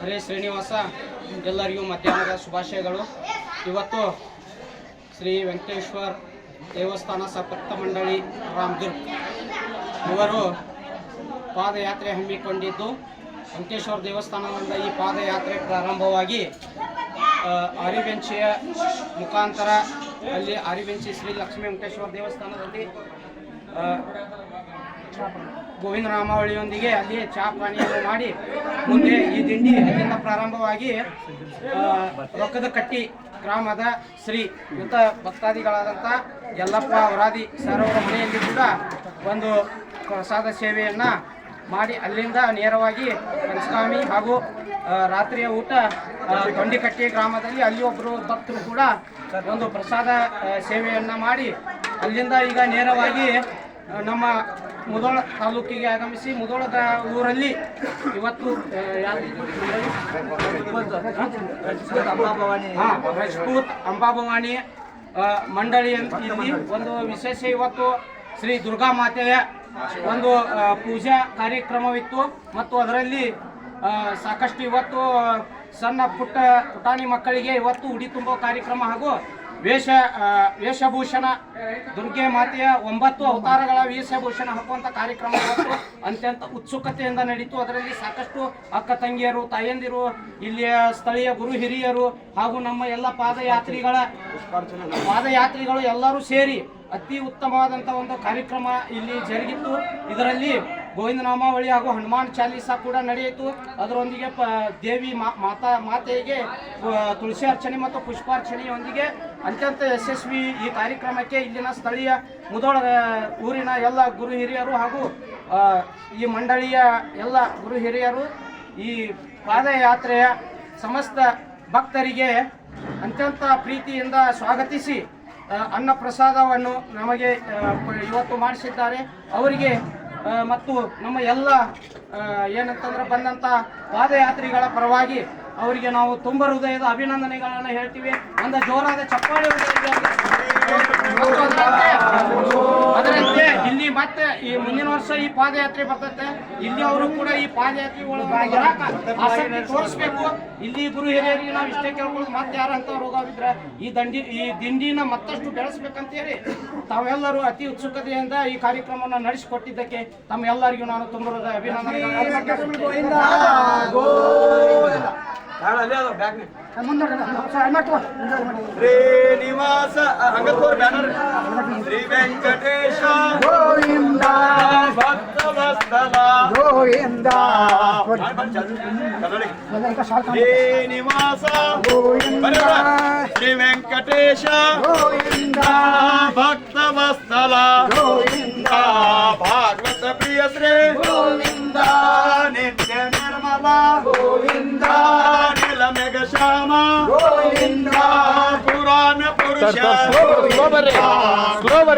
ಹರೇ ಶ್ರೀನಿವಾಸ, ಎಲ್ಲರಿಗೂ ಮಧ್ಯಾಹ್ನದ ಶುಭಾಶಯಗಳು. ಇವತ್ತು ಶ್ರೀ ವೆಂಕಟೇಶ್ವರ ದೇವಸ್ಥಾನ ಸಪತ್ತ ಮಂಡಳಿ ರಾಮದುರ್ಗ್. ಇವರು ಪಾದಯಾತ್ರೆ ಹಮ್ಮಿಕೊಂಡಿದ್ದು. ವೆಂಕಟೇಶ್ವರ ದೇವಸ್ಥಾನದಿಂದ ಈ ಪಾದಯಾತ್ರೆ ಪ್ರಾರಂಭವಾಗಿ ಅರಿವೆಂಚಿಯ ಮುಖಾಂತರ ಅಲ್ಲಿ ಆರಿಬೆಂಚಿ ಶ್ರೀ ಲಕ್ಷ್ಮೀ ವೆಂಕಟೇಶ್ವರ ದೇವಸ್ಥಾನದಲ್ಲಿ ಗೋವಿಂದ ರಾಮಾವಳಿಯೊಂದಿಗೆ ಅಲ್ಲಿ ಚಹಾ ಪಾನೀಯವನ್ನು ಮಾಡಿ, ಮುಂದೆ ಈ ದಿಂಡಿ ಅಲ್ಲಿಂದ ಪ್ರಾರಂಭವಾಗಿ ರೊಕ್ಕದ ಕಟ್ಟಿ ಗ್ರಾಮದ ಶ್ರೀ ಯುತ ಭಕ್ತಾದಿಗಳಾದಂಥ ಯಲ್ಲಪ್ಪ ವರಾದಿ ಅವರ ಮನೆಯಲ್ಲಿ ಕೂಡ ಒಂದು ಪ್ರಸಾದ ಸೇವೆಯನ್ನು ಮಾಡಿ ಅಲ್ಲಿಂದ ನೇರವಾಗಿ ಪಂಚಕಾಮಿ ಹಾಗೂ ರಾತ್ರಿಯ ಊಟ ತೊಂಡಿಕಟ್ಟಿ ಗ್ರಾಮದಲ್ಲಿ ಅಲ್ಲಿ ಒಬ್ಬರು ಭಕ್ತರು ಕೂಡ ಒಂದು ಪ್ರಸಾದ ಸೇವೆಯನ್ನು ಮಾಡಿ ಅಲ್ಲಿಂದ ಈಗ ನೇರವಾಗಿ ನಮ್ಮ ಮುದೋಳ ತಾಲೂಕಿಗೆ ಆಗಮಿಸಿ ಮುದೋಳದ ಊರಲ್ಲಿ ಇವತ್ತು ರಜಪೂತ್ ಅಂಬಾಭವಾನಿ ಮಂಡಳಿ ಅಂತ ಇಲ್ಲಿ ಒಂದು ವಿಶೇಷ ಇವತ್ತು ಶ್ರೀ ದುರ್ಗಾ ಮಾತೆಯ ಒಂದು ಪೂಜಾ ಕಾರ್ಯಕ್ರಮವಿತ್ತು. ಮತ್ತು ಅದರಲ್ಲಿ ಸಾಕಷ್ಟು ಇವತ್ತು ಸಣ್ಣ ಪುಟ್ಟ ಪುಟಾಣಿ ಮಕ್ಕಳಿಗೆ ಇವತ್ತು ಉಡಿ ತುಂಬೋ ಕಾರ್ಯಕ್ರಮ ಹಾಗೂ ವೇಷ ವೇಷಭೂಷಣ, ದುರ್ಗೆ ಮಾತೆಯ ಒಂಬತ್ತು ಅವತಾರಗಳ ವೇಷಭೂಷಣ ಹಾಕುವಂಥ ಕಾರ್ಯಕ್ರಮ ಅತ್ಯಂತ ಉತ್ಸುಕತೆಯಿಂದ ನಡೀತು. ಅದರಲ್ಲಿ ಸಾಕಷ್ಟು ಅಕ್ಕ ತಂಗಿಯರು, ತಾಯಂದಿರು, ಇಲ್ಲಿಯ ಸ್ಥಳೀಯ ಗುರು ಹಿರಿಯರು ಹಾಗೂ ನಮ್ಮ ಎಲ್ಲ ಪಾದಯಾತ್ರಿಗಳ ಪಾದಯಾತ್ರಿಗಳು ಎಲ್ಲರೂ ಸೇರಿ ಅತಿ ಉತ್ತಮವಾದಂಥ ಒಂದು ಕಾರ್ಯಕ್ರಮ ಇಲ್ಲಿ ಜರುಗಿತ್ತು. ಇದರಲ್ಲಿ ಗೋವಿಂದ ನಾಮಾವಳಿ ಹಾಗೂ ಹನುಮಾನ್ ಚಾಲೀಸ ಕೂಡ ನಡೆಯಿತು. ಅದರೊಂದಿಗೆ ದೇವಿ ಮಾತಾ, ಮಾತೆಗೆ ತುಳಸಿ ಅರ್ಚನೆ ಮತ್ತು ಪುಷ್ಪಾರ್ಚನೆಯೊಂದಿಗೆ ಅತ್ಯಂತ ಯಶಸ್ವಿ ಈ ಕಾರ್ಯಕ್ರಮಕ್ಕೆ ಇಲ್ಲಿನ ಸ್ಥಳೀಯ ಮುದೋಳ ಊರಿನ ಎಲ್ಲ ಗುರು ಹಿರಿಯರು ಹಾಗೂ ಈ ಮಂಡಳಿಯ ಎಲ್ಲ ಗುರು ಹಿರಿಯರು ಈ ಪಾದಯಾತ್ರೆಯ ಸಮಸ್ತ ಭಕ್ತರಿಗೆ ಅತ್ಯಂತ ಪ್ರೀತಿಯಿಂದ ಸ್ವಾಗತಿಸಿ ಅನ್ನ ಪ್ರಸಾದವನ್ನು ನಮಗೆ ಇವತ್ತು ಮಾಡಿಸಿದ್ದಾರೆ. ಅವರಿಗೆ ಮತ್ತು ನಮ್ಮ ಎಲ್ಲ ಏನಂತಂದ್ರೆ ಬಂದಂಥ ಪಾದಯಾತ್ರಿಗಳ ಪರವಾಗಿ ಅವರಿಗೆ ನಾವು ತುಂಬ ಹೃದಯದ ಅಭಿನಂದನೆಗಳನ್ನು ಹೇಳ್ತೀವಿ. ಒಂದು ಜೋರಾದ ಚಪ್ಪಾಳೆ ವರ್ಷ ಈ ಪಾದಯಾತ್ರೆ ಬರ್ತೈತೆ ಇಲ್ಲಿ ಅವರು ಕೂಡ ಈ ಪಾದಯಾತ್ರೆ ಆಸಕ್ತಿ ತೋರಿಸ್ಬೇಕು. ಇಲ್ಲಿ ಗುರು ಹಿರಿಯರಿಗೆ ನಾವು ಇಷ್ಟೇ ಕೇಳ್ಕೊಳ್ಳೋದು, ಮತ್ತೆ ಯಾರಂತ ಹೋಗಿದ್ರೆ ಈ ದಂಡಿ, ಈ ದಿಂಡಿನ ಮತ್ತಷ್ಟು ಬೆಳೆಸ್ಬೇಕಂತ ಹೇಳಿ ತಾವೆಲ್ಲರೂ ಅತಿ ಉತ್ಸುಕತೆಯಿಂದ ಈ ಕಾರ್ಯಕ್ರಮವನ್ನು ನಡೆಸಿಕೊಟ್ಟಿದ್ದಕ್ಕೆ ತಮ್ಮೆಲ್ಲರಿಗೂ ನಾನು ತುಂಬಿರೋದ ಅಭಿನಂದನೆ. ಶ್ರೀ ವೆಂಕಟೇಶ. ಗೋವಿಂದ. ಕನ್ನಡಿ. ಶ್ರೀನಿವಾಸ ಗೋವಿಂದ. ಬರ್ರಿ ಬರ್ರಿ. ಶ್ರೀ ವೆಂಕಟೇಶ ಗೋವಿಂದ. ಭಕ್ತವತ್ಸಲ ಗೋವಿಂದ ಭಾಗವತ ಪ್ರಿಯ ಶ್ರೀ ಗೋವಿಂದ. ನಿತ್ಯ ನಿರ್ಮಲ. ಗೋವಿಂದ. ನೀಲಮೇಘ ಶ್ಯಾಮ. ಗೋವಿಂದ. ಪುರಾಣ ಪುರುಷ. Slow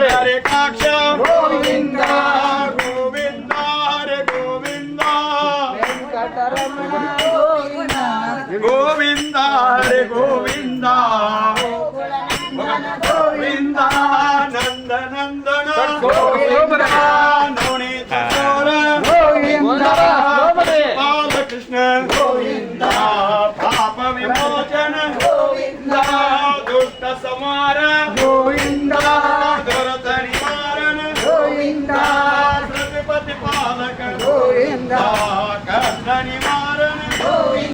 బాలకృష్ణ. గోవింద పాప విమోచన గోవింద దుష్ట సమార గోవింద దురత నివారణ గోవింద ప్రతిపతి పాలక. గోవింద